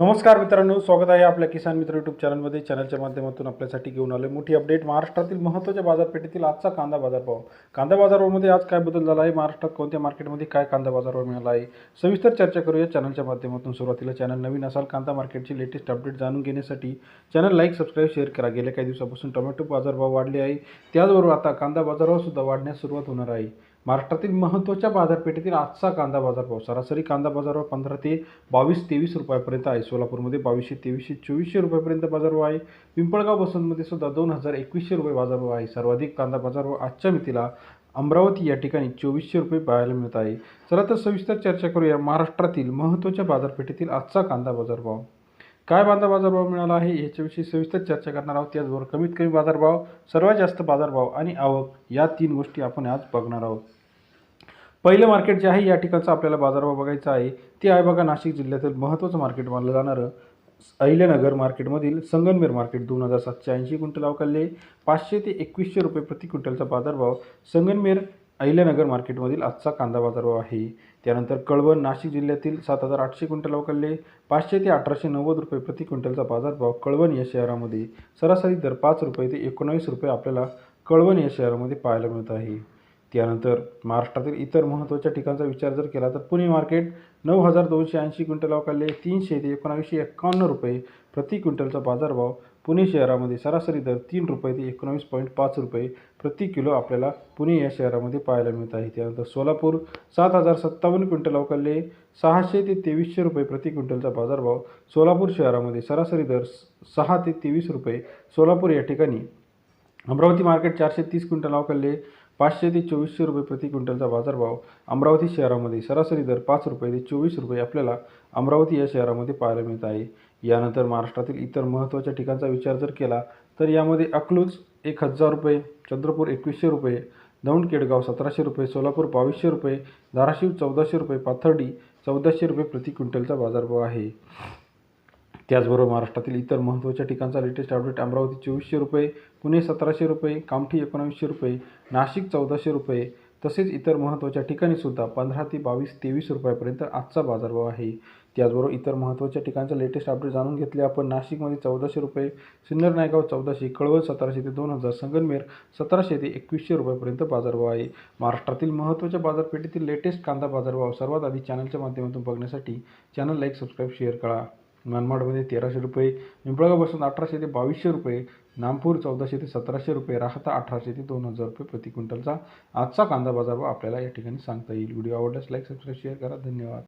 नमस्कार मित्रांनो स्वागत आहे आपल्या किसान मित्र यूट्यूब चॅनलमध्ये चॅनलच्या माध्यमातून आपल्यासाठी घेऊन आलो मोठी अपडेट महाराष्ट्रातील महत्त्वाच्या बाजारपेठेतील आजचा कांदा बाजारभाव कांदा बाजारभावामध्ये आज काय बदल झाला आहे? महाराष्ट्रात कोणत्या मार्केटमध्ये काय कांदा बाजारभाव मिळाला आहे? सविस्तर चर्चा करूया चॅनलच्या माध्यमातून सुरुवातीला. चॅनल नवीन असाल कांदा मार्केटची लेटेस्ट अपडेट जाणून घेण्यासाठी चॅनल लाईक सबस्क्राईब शेअर करा. गेल्या काही दिवसापासून टोमॅटो बाजारभाव वाढले आहे. त्याचबरोबर आता कांदा बाजारभावसुद्धा वाढण्यास सुरुवात होणार आहे. महाराष्ट्रातील महत्त्वाच्या बाजारपेठेतील आजचा कांदा बाजारभाव सरासरी कांदा बाजारभाव पंधरा ते बावीस तेवीस रुपयापर्यंत आहे. सोलापूरमध्ये बावीसशे तेवीसशे चोवीसशे रुपयापर्यंत बाजारभाव आहे. पिंपळगाव बसंतमध्ये सुद्धा दोन हजार एकवीसशे रुपये बाजारभाव आहे. सर्वाधिक कांदा बाजारभाव आजच्या मितीला अमरावती या ठिकाणी चोवीसशे रुपये पाहायला मिळत आहे. चला तर सविस्तर चर्चा करूया महाराष्ट्रातील महत्त्वाच्या बाजारपेठेतील आजचा कांदा बाजारभाव. काय बांधा बाजारभाव मिळाला आहे याच्याविषयी सविस्तर चर्चा करणार आहोत. त्याचबरोबर कमीत कमी बाजारभाव सर्वात जास्त बाजारभाव आणि आवक या तीन गोष्टी आपण आज बघणार आहोत. पहिलं मार्केट जे आहे या ठिकाणचं आपल्याला बाजारभाव बघायचा आहे. ते आहे बघा नाशिक जिल्ह्यातील महत्त्वाचं मार्केट मानलं जाणारं. अहिल्यानगर मार्केटमधील संगमनेर मार्केट दोन हजार सातशे ऐंशी क्विंटल अवकालले पाचशे ते एकवीसशे रुपये प्रति क्विंटलचा बाजारभाव संगमनेर अहिल्यानगर मार्केटमधील आजचा कांदा बाजारभाव आहे. त्यानंतर कळवण नाशिक जिल्ह्यातील सात हजार आठशे क्विंटल अवकालले पाचशे ते अठराशे नव्वद रुपये प्रति क्विंटलचा बाजारभाव कळवण या शहरामध्ये. सरासरी दर पाच रुपये ते एकोणावीस रुपये आपल्याला कळवण या शहरामध्ये पाहायला मिळत आहे. त्यानंतर महाराष्ट्रातील इतर महत्त्वाच्या ठिकाणचा विचार जर केला तर पुणे मार्केट नऊ हजार दोनशे ऐंशी क्विंटल अवकालले तीनशे ते एकोणावीसशे एक्कावन्न रुपये प्रति क्विंटलचा बाजारभाव पुणे शहरामध्ये सरासरी दर तीन रुपये ते एकोणावीस पॉईंट पाच रुपये प्रति किलो आपल्याला पुणे या शहरामध्ये पाहायला मिळत आहे. त्यानंतर सोलापूर सात हजार सत्तावन्न क्विंटल अवकालले सहाशे ते तेवीसशे रुपये प्रति क्विंटलचा बाजारभाव. सोलापूर शहरामध्ये सरासरी दर सहा ते तेवीस रुपये. सोलापूर या ठिकाणी अमरावती मार्केट चारशे तीस क्विंटल अवकल्ले पाचशे ते चोवीसशे रुपये प्रति क्विंटलचा बाजारभाव. अमरावती शहरामध्ये सरासरी दर पाच रुपये ते चोवीस रुपये आपल्याला अमरावती या शहरामध्ये पाहायला मिळत आहे. यानंतर महाराष्ट्रातील इतर महत्त्वाच्या ठिकाणचा विचार जर केला तर यामध्ये अकलूज एक हजार रुपये चंद्रपूर एकवीसशे रुपये दौंड केडगाव सतराशे रुपये सोलापूर बावीसशे रुपये धाराशिव चौदाशे रुपये पाथर्डी चौदाशे रुपये प्रति क्विंटलचा बाजारभाव आहे. त्याचबरोबर महाराष्ट्रातील इतर महत्त्वाच्या ठिकाणचा लेटेस्ट अपडेट अमरावती चोवीसशे रुपये पुणे सतराशे रुपये कामठी एकोणावीसशे रुपये नाशिक चौदाशे रुपये तसेच इतर महत्त्वाच्या ठिकाणी सुद्धा पंधरा ते बावीस तेवीस रुपयापर्यंत आजचा बाजारभाव आहे. त्याचबरोबर इतर महत्त्वाच्या ठिकाणचं लेटेस्ट अपडेट जाणून घेतले आपण. नाशिकमध्ये चौदाशे रुपये सिन्नर नायगाव चौदाशे कळवळ सतराशे ते दोन हजार संगनमेर सतराशे ते एकवीसशे रुपयापर्यंत बाजारभाव आहे. महाराष्ट्रातील महत्त्वाच्या बाजारपेठेतील लेटेस्ट कांदा बाजारभाव सर्वात आधी चॅनलच्या माध्यमातून बघण्यासाठी चॅनल लाईक सबस्क्राईब शेअर करा. मनमाडमध्ये तेराशे रुपये पिंपळगावपासून अठराशे ते बावीसशे रुपये नामपूर चौदाशे ते सतराशे रुपये राहता अठराशे ते दोन हजार रुपये प्रति क्विंटलचा आजचा कांदा बाजारभाव आपल्याला या ठिकाणी सांगता येईल. व्हिडिओ आवडल्यास लाईक सबस्क्राईब शेअर करा. धन्यवाद.